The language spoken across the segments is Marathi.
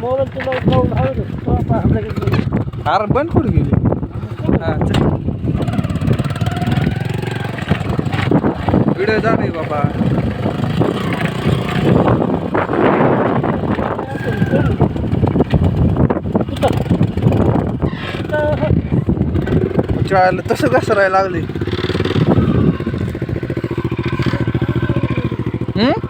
मोबाईल तुला लावून हवं तो आपण आपल्याकडे बंद कुठे गेली? हा चल. व्हिडिओ जा नाही बाबा. चाल तसं कसं राहायला लागले? हम्म?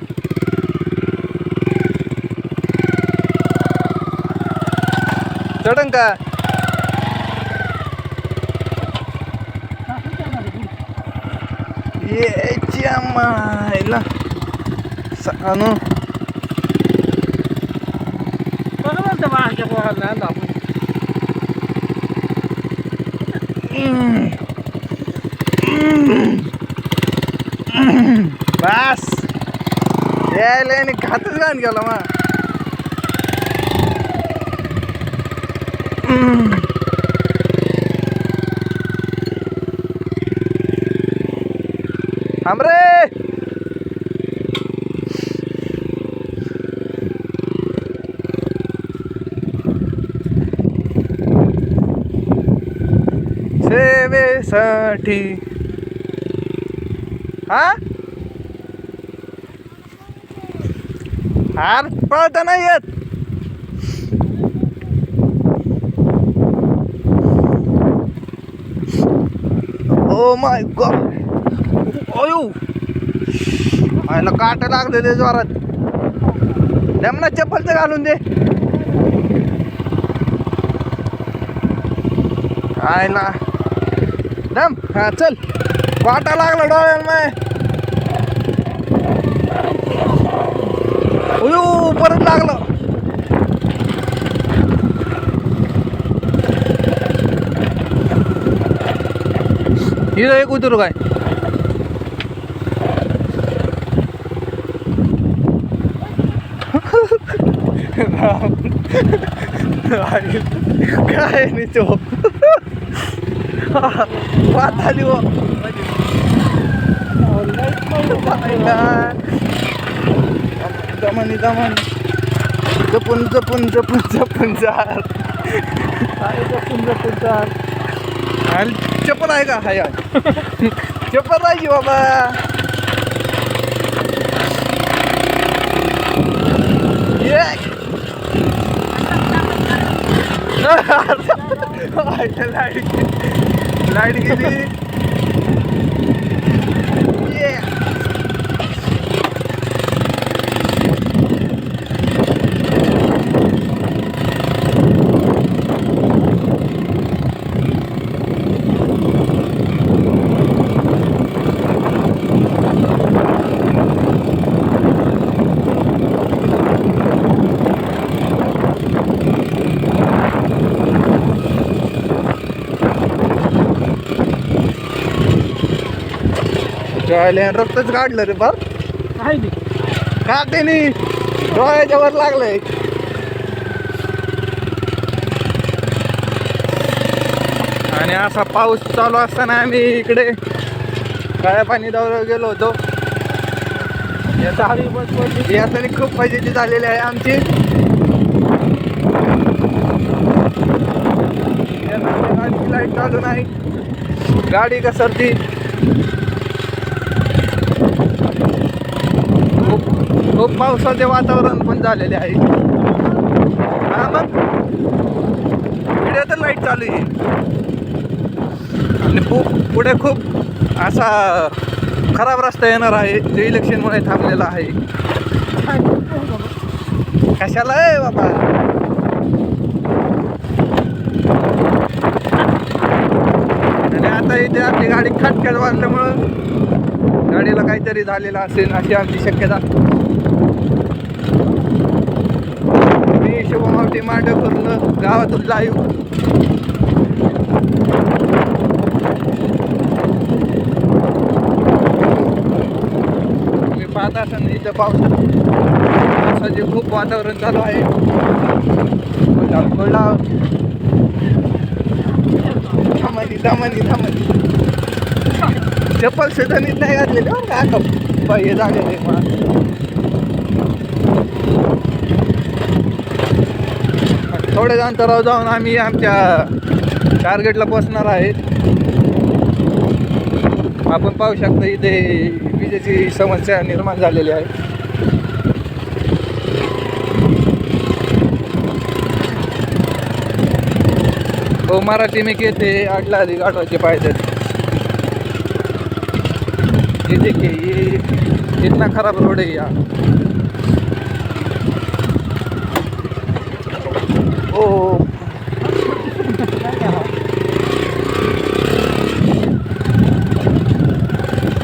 चढन का ये मायला आणू बस यायला आणि घातच घाण गेला मा हमरे। सेवेसाठी। हा? हार पळता नाही येत माय गॉड अयो आयला काट लागले ते ना चप्पल तर घालून दे आयला दम हा चल वाटा लागला डोळ्याला माय हिरो एक उतरू काय? काय नाही तो. झाली हो. दमनी दमन. जपून जपून जपून जपून जा. आणि चप्पल आहे का हाय चप्पल राहायची बाबा ये लाइट लाइट गेली ये जायला रक्तच काढलं रे बाप. का? त्याने डोळ्याच्या वर लागलंय. आणि असा पाऊस चालू असताना आम्ही इकडे काळ्या पाणी दौऱ्यावर गेलो होतो. यासाठी खूप फजिती झालेली आहे आमची. लाइट चालू नाही. गाडी घसरती. खूप पावसाचे वातावरण पण झालेले आहे. हा मग. इकडे तर लाइट चालू आहे. आणि खूप पुढे खूप असा खराब रस्ता येणार आहे जे इलेक्शनमुळे थांबलेला आहे. कशाला आहे बाबा? आता इथे आपली गाडी खटक्यात वाजल्यामुळं गाडीला काहीतरी झालेलं असेल अशी आमची शक्यता. मी शुभमावटी मांड करून गावातून लाईव्ह तुम्ही पाहत असाल इथं पावसात पावसाचे खूप वातावरण चालू आहे. पडला. थांबली थांबली थांबली चप्पल सुद्धा नीट नाही घातलेली बरं का आता पाहिजे नाही मला थोड्याच अंतरावर जाऊन आम्ही आमच्या टार्गेटला पोचणार आहे आपण पाहू शकता इथे विजेची समस्या निर्माण झालेली आहे. हो मराठी मी कहते आठला आधी आठवायचे पाहिजे ये देखिए ये इतना खराब रोड है यहाँ ओ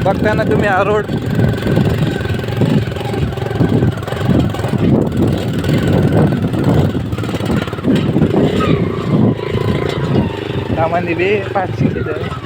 बघता ना तुम्ही हा रोड सामान्य बे पाचशे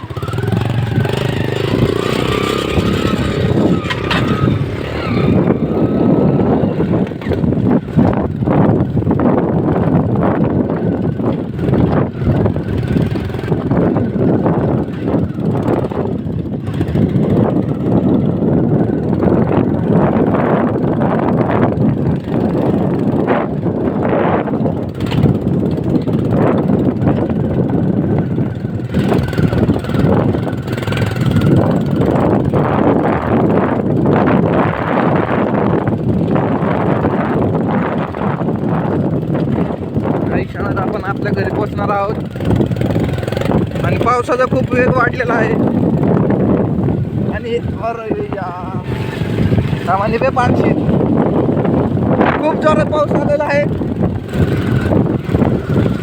आपल्या घरी पोहोचणार आहोत. आणि पावसाचा खूप वेग वाढलेला आहे. आणि सामान्य बे पाचशे खूप जोरात पाऊस आलेला आहे.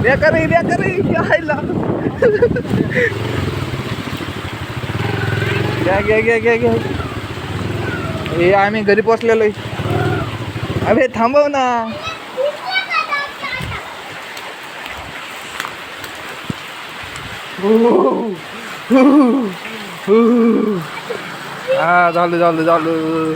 बेकारी बेकारी यायला. घ्या घ्या घ्या घ्या घ्या. हे आम्ही घरी पोचलेलो आहे. अबे थांबव ना. हा ah, झालं झालं झालं.